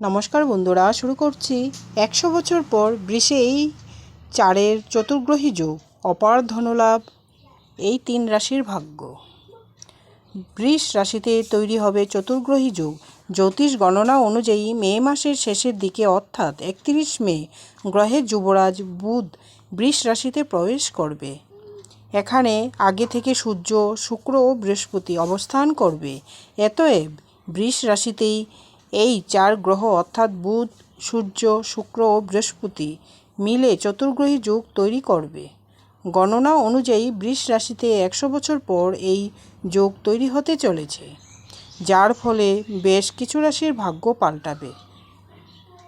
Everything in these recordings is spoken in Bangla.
নমস্কার বন্ধুরা, শুরু করছি একশো বছর পর বৃষে এই চারের চতুর্গ্রহী যোগ, অপার ধনলাভ, এই তিন রাশির ভাগ্য। বৃষ রাশিতে তৈরি হবে চতুর্গ্রহী যোগ। জ্যোতিষ গণনা অনুযায়ী মে মাসের শেষের দিকে অর্থাৎ একত্রিশ মে গ্রহের যুবরাজ বুধ বৃষ রাশিতে প্রবেশ করবে। এখানে আগে থেকে সূর্য, শুক্র ও বৃহস্পতি অবস্থান করবে। এতএব বৃষ রাশিতেই এই চার গ্রহ অর্থাৎ বুধ, সূর্য, শুক্র ও বৃহস্পতি মিলে চতুর্গ্রহী যুগ তৈরি করবে। গণনা অনুযায়ী বৃষ রাশিতে একশো বছর পর এই যোগ তৈরি হতে চলেছে, যার ফলে বেশ কিছু রাশির ভাগ্য পাল্টাবে।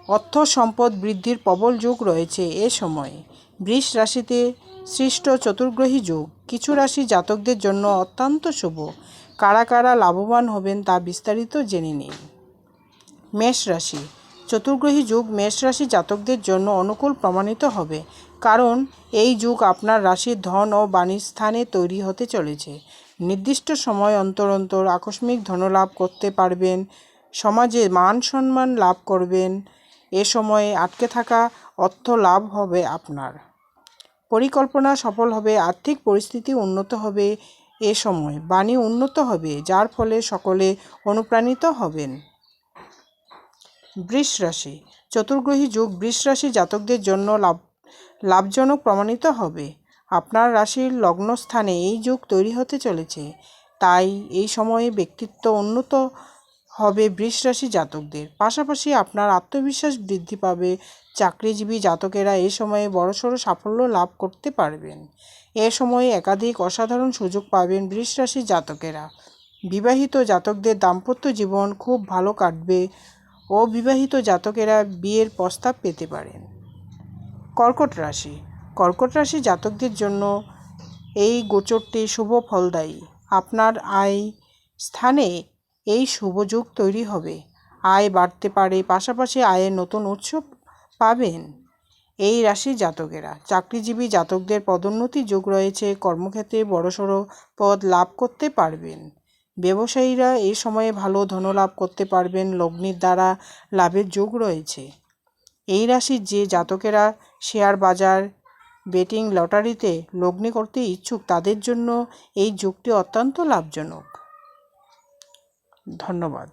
অর্থ সম্পদ বৃদ্ধির প্রবল যোগ রয়েছে এ সময়ে। বৃষ রাশিতে সৃষ্ট চতুর্গ্রহী যুগ কিছু রাশি জাতকদের জন্য অত্যন্ত শুভ। কারা কারা লাভবান হবেন তা বিস্তারিত জেনে নিন। মেষ রাশি। চতুর্গ্রহী যুগ মেষ রাশি জাতকদের জন্য অনুকূল প্রমাণিত হবে, কারণ এই যুগ আপনার রাশির ধন ও বাণীর স্থানে তৈরি হতে চলেছে। নির্দিষ্ট সময় অন্তর অন্তর আকস্মিক ধনলাভ করতে পারবেন, সমাজে মান সম্মান লাভ করবেন, এ সময়ে আটকে থাকা অর্থ লাভ হবে আপনার। পরিকল্পনা সফল হবে, আর্থিক পরিস্থিতি উন্নত হবে, এ সময় বাণী উন্নত হবে, যার ফলে সকলে অনুপ্রাণিত হবেন। বৃষ রাশি চতুর্গ্রহী যুগ বৃষ রাশি জাতকদের জন্য লাভ, লাভজনক প্রমাণিত হবে। আপনার রাশির লগ্নস্থানে এই যুগ তৈরি হতে চলেছে। তাই এই সময়ে ব্যক্তিত্ব উন্নত হবে বৃষ রাশি জাতকদের। পাশাপাশি আপনার আত্মবিশ্বাস বৃদ্ধি পাবে। চাকরিজীবী জাতকেরা এ সময়ে বড়সড় সাফল্য লাভ করতে পারবেন। এ সময়ে একাধিক অসাধারণ সুযোগ পাবেন বৃষ রাশি জাতকেরা। বিবাহিত জাতকদের দাম্পত্য জীবন খুব ভালো কাটবে। অবিবাহিত জাতকেরা বিয়ের প্রস্তাব পেতে পারেন। কর্কট রাশি। কর্কট রাশি জাতকদের জন্য এই গোচরটি শুভ ফলদায়ী আপনার আয় স্থানে এই শুভ যুগ তৈরি হবে। আয় বাড়তে পারে, পাশাপাশি আয়ের নতুন উৎস পাবেন এই রাশির জাতকেরা। চাকরিজীবী জাতকদের পদোন্নতি যোগ রয়েছে, কর্মক্ষেত্রে বড়সড় পদ লাভ করতে পারবেন। ব্যবসায়ীরা এ সময়ে ভালো ধনলাভ করতে পারবেন লগ্নির দ্বারা লাভের যোগ রয়েছে। এই রাশির যে জাতকেরা শেয়ার বাজার, বেটিং লটারিতে লগ্নি করতে ইচ্ছুক, তাদের জন্য এই যুগটি অত্যন্ত লাভজনক। ধন্যবাদ।